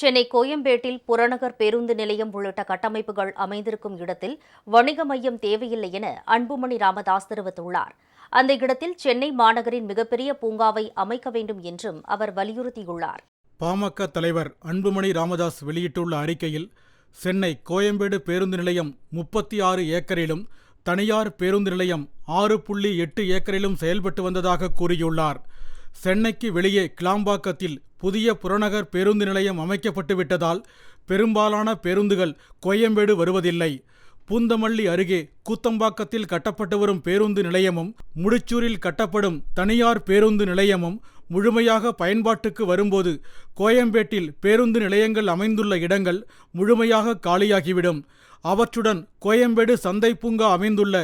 சென்னை கோயம்பேட்டில் புறநகர் பேருந்து நிலையம் உள்ளிட்ட கட்டமைப்புகள் அமைந்திருக்கும் இடத்தில் வணிக மையம் தேவையில்லை என அன்புமணி ராமதாஸ் தெரிவித்துள்ளார். அந்த இடத்தில் சென்னை மாநகரின் மிகப்பெரிய பூங்காவை அமைக்க வேண்டும் என்றும் அவர் வலியுறுத்தியுள்ளார். பாமக தலைவர் அன்புமணி ராமதாஸ் வெளியிட்டுள்ள அறிக்கையில் சென்னை கோயம்பேடு பேருந்து நிலையம் முப்பத்தி ஆறு ஏக்கரிலும் தனியார் பேருந்து நிலையம் ஆறு புள்ளி எட்டு ஏக்கரிலும் செயல்பட்டு வந்ததாக கூறியுள்ளார். சென்னைக்கு வெளியே கிளாம்பாக்கத்தில் புதிய புறநகர் பேருந்து நிலையம் அமைக்கப்பட்டு விட்டதால் பெரும்பாலான பேருந்துகள் கோயம்பேடு வருவதில்லை. பூந்தமல்லி அருகே கூத்தம்பாக்கத்தில் கட்டப்பட்டு வரும் பேருந்து நிலையமும் முடிச்சூரில் கட்டப்படும் தனியார் பேருந்து நிலையமும் முழுமையாக பயன்பாட்டுக்கு வரும்போது கோயம்பேட்டில் பேருந்து நிலையங்கள் அமைந்துள்ள இடங்கள் முழுமையாக காலியாகிவிடும். அவற்றுடன் கோயம்பேடு சந்தை பூங்கா அமைந்துள்ள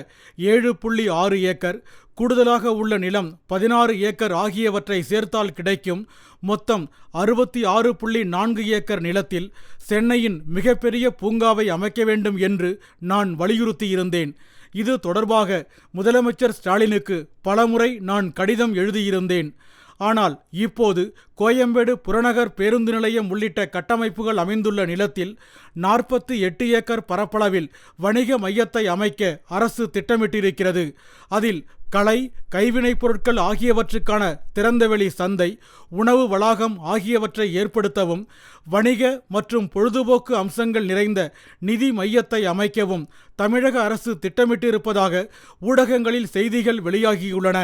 ஏழு புள்ளி ஆறு ஏக்கர் கூடுதலாக உள்ள நிலம் பதினாறு ஏக்கர் ஆகியவற்றை சேர்த்தால் கிடைக்கும். மொத்தம் அறுபத்தி ஆறு புள்ளி நான்கு ஏக்கர் நிலத்தில் சென்னையின் மிகப்பெரிய பூங்காவை அமைக்க வேண்டும் என்று நான் வலியுறுத்தியிருந்தேன். இது தொடர்பாக முதலமைச்சர் ஸ்டாலினுக்கு பலமுறை நான் கடிதம் எழுதியிருந்தேன். ஆனால் இப்போது கோயம்பேடு புறநகர் பேருந்து நிலையம் உள்ளிட்ட கட்டமைப்புகள் அமைந்துள்ள நிலத்தில் நாற்பத்தி எட்டு ஏக்கர் பரப்பளவில் வணிக மையத்தை அமைக்க அரசு திட்டமிட்டிருக்கிறது. அதில் கலை கைவினைப் பொருட்கள் ஆகியவற்றுக்கான திறந்தவெளி சந்தை உணவு வளாகம் ஆகியவற்றை ஏற்படுத்தவும் வணிக மற்றும் பொழுதுபோக்கு அம்சங்கள் நிறைந்த நிதி மையத்தை அமைக்கவும் தமிழக அரசு திட்டமிட்டிருப்பதாக ஊடகங்களில் செய்திகள் வெளியாகியுள்ளன.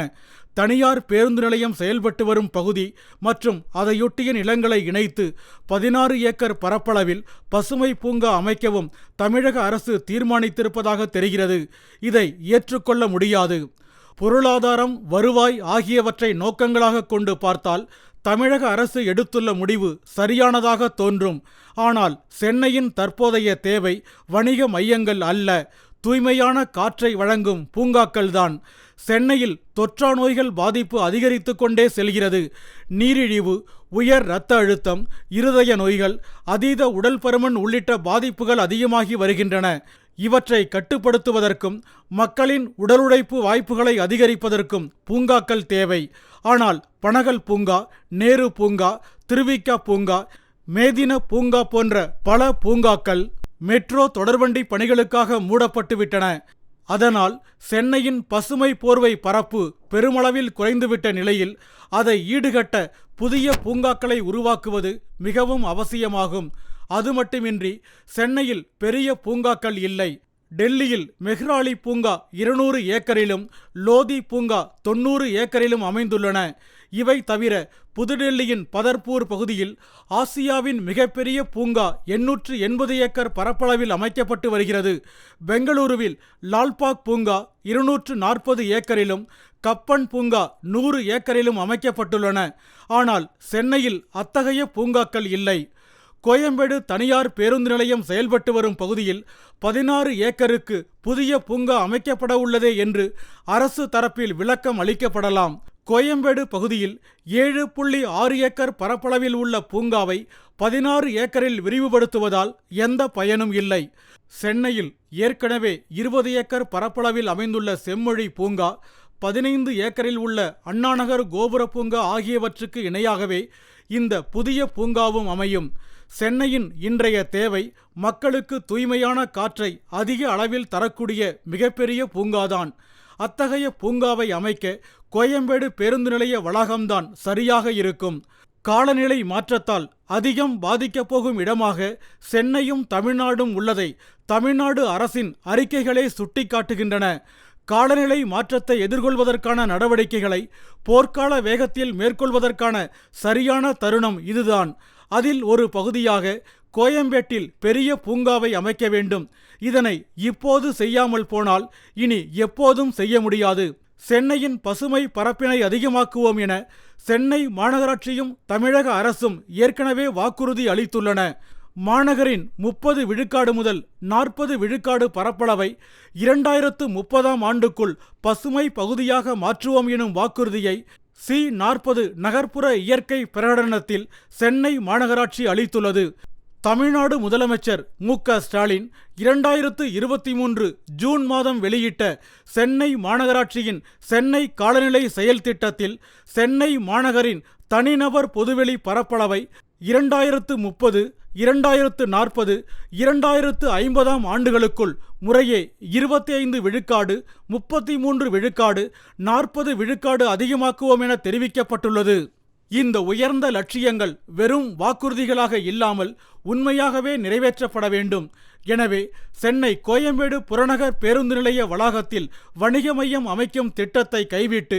தனியார் பேருந்து நிலையம் செயல்பட்டு வரும் பகுதி மற்றும் அதையொட்டிய நிலங்களை இணைத்து பதினாறு ஏக்கர் பரப்பளவில் பசுமை பூங்கா அமைக்கவும் தமிழக அரசு தீர்மானித்திருப்பதாக தெரிகிறது. இதை ஏற்றுக்கொள்ள முடியாது. பொருளாதாரம் வருவாய் ஆகியவற்றை நோக்கங்களாக கொண்டு பார்த்தால் தமிழக அரசு எடுத்துள்ள முடிவு சரியானதாக தோன்றும். ஆனால் சென்னையின் தற்போதைய தேவை வணிக மையங்கள் அல்ல. தூய்மையான காற்றை வழங்கும் பூங்காக்கள்தான். சென்னையில் தொற்றா நோய்கள் பாதிப்பு அதிகரித்து கொண்டே செல்கிறது. நீரிழிவு உயர் இரத்த அழுத்தம் இருதய நோய்கள் அதீத உடல் பருமன் உள்ளிட்ட பாதிப்புகள் அதிகமாகி வருகின்றன. இவற்றை கட்டுப்படுத்துவதற்கும் மக்களின் உடலுழைப்பு வாய்ப்புகளை அதிகரிப்பதற்கும் பூங்காக்கள் தேவை. ஆனால் பனகல் பூங்கா நேரு பூங்கா திருவிக்கா பூங்கா மேதின பூங்கா போன்ற பல பூங்காக்கள் மெட்ரோ தொடர்வண்டி பணிகளுக்காக மூடப்பட்டுவிட்டன அதனால் சென்னையின் பசுமை போர்வை பரப்பு பெருமளவில் குறைந்துவிட்ட நிலையில் அதை ஈடுகட்ட புதிய பூங்காக்களை உருவாக்குவது மிகவும் அவசியமாகும். அது மட்டுமின்றி சென்னையில் பெரிய பூங்காக்கள் இல்லை. டெல்லியில் மெஹ்ராலி பூங்கா இருநூறு ஏக்கரிலும் லோதி பூங்கா தொன்னூறு ஏக்கரிலும் அமைந்துள்ளன. இவை தவிர புதுடெல்லியின் பதர்பூர் பகுதியில் ஆசியாவின் மிகப்பெரிய பூங்கா எண்ணூற்று எண்பது ஏக்கர் பரப்பளவில் அமைக்கப்பட்டு வருகிறது. பெங்களூருவில் லால்பாக் பூங்கா இருநூற்று நாற்பது ஏக்கரிலும் கப்பன் பூங்கா நூறு ஏக்கரிலும் அமைக்கப்பட்டுள்ளன. ஆனால் சென்னையில் அத்தகைய பூங்காக்கள் இல்லை. கோயம்பேடு தனியார் பேருந்து நிலையம் செயல்பட்டு வரும் பகுதியில் பதினாறு ஏக்கருக்கு புதிய பூங்கா அமைக்கப்பட உள்ளதே என்று அரசு தரப்பில் விளக்கம் அளிக்கப்படலாம். கோயம்பேடு பகுதியில் ஏழு புள்ளி ஆறு ஏக்கர் பரப்பளவில் உள்ள பூங்காவை பதினாறு ஏக்கரில் விரிவுபடுத்துவதால் எந்த பயனும் இல்லை. சென்னையில் ஏற்கனவே இருபது ஏக்கர் பரப்பளவில் அமைந்துள்ள செம்மொழி பூங்கா பதினைந்து ஏக்கரில் உள்ள அண்ணாநகர் கோபுர பூங்கா ஆகியவற்றுக்கு இணையாகவே இந்த புதிய பூங்காவும் அமையும். சென்னையின் இன்றைய தேவை மக்களுக்கு தூய்மையான காற்றை அதிக அளவில் தரக்கூடிய மிகப்பெரிய பூங்காதான். அத்தகைய பூங்காவை அமைக்க கோயம்பேடு பேருந்து நிலைய வளாகம்தான் சரியாக இருக்கும். காலநிலை மாற்றத்தால் அதிகம் பாதிக்கப் போகும் இடமாக சென்னையும் தமிழ்நாடும் உள்ளதை தமிழ்நாடு அரசின் அறிக்கைகளே சுட்டிக்காட்டுகின்றன. காலநிலை மாற்றத்தை எதிர்கொள்வதற்கான நடவடிக்கைகளை போர்க்கால வேகத்தில் மேற்கொள்வதற்கான சரியான தருணம் இதுதான். அதில் ஒரு பகுதியாக கோயம்பேட்டில் பெரிய பூங்காவை அமைக்க வேண்டும். இதனை இப்போது செய்யாமல் போனால் இனி எப்போதும் செய்ய முடியாது. சென்னையின் பசுமை பரப்பினை அதிகமாக்குவோம் என சென்னை மாநகராட்சியும் தமிழக அரசும் ஏற்கனவே வாக்குறுதி அளித்துள்ளன. மாநகரின் முப்பது விழுக்காடு முதல் நாற்பது விழுக்காடு பரப்பளவை இரண்டாயிரத்து முப்பதாம் ஆண்டுக்குள் பசுமை பகுதியாக மாற்றுவோம் எனும் வாக்குறுதியை சி நாற்பது நகர்ப்புற இயற்கை பிரகடனத்தில் சென்னை மாநகராட்சி அளித்துள்ளது. தமிழ்நாடு முதலமைச்சர் மு க ஸ்டாலின் இரண்டாயிரத்து இருபத்தி மூன்று ஜூன் மாதம் வெளியிட்ட சென்னை மாநகராட்சியின் சென்னை காலநிலை செயல் திட்டத்தில் சென்னை மாநகரின் தனிநபர் பொதுவெளி பரப்பளவை இரண்டாயிரத்து முப்பது இரண்டாயிரத்து நாற்பது இரண்டாயிரத்து ஐம்பதாம் ஆண்டுகளுக்குள் முறையே இருபத்தி ஐந்து விழுக்காடு முப்பத்தி மூன்று விழுக்காடு நாற்பது விழுக்காடு அதிகமாக்குவோம் என தெரிவிக்கப்பட்டுள்ளது. இந்த உயர்ந்த லட்சியங்கள் வெறும் வாக்குறுதிகளாக இல்லாமல் உண்மையாகவே நிறைவேற்றப்பட வேண்டும். எனவே சென்னை கோயம்பேடு புறநகர் பேருந்து நிலைய வளாகத்தில் வணிக மையம் அமைக்கும் திட்டத்தை கைவிட்டு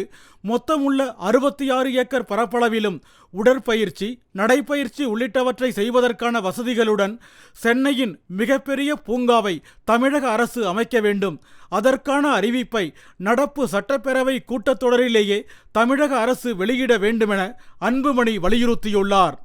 மொத்தமுள்ள அறுபத்தி ஆறு ஏக்கர் பரப்பளவிலும் உடற்பயிற்சி நடைப்பயிற்சி உள்ளிட்டவற்றை செய்வதற்கான வசதிகளுடன் சென்னையின் மிகப்பெரிய பூங்காவை தமிழக அரசு அமைக்க வேண்டும். அதற்கான அறிவிப்பை நடப்பு சட்டப்பேரவை கூட்டத்தொடரிலேயே தமிழக அரசு வெளியிட வேண்டுமென அன்புமணி வலியுறுத்தியுள்ளார்.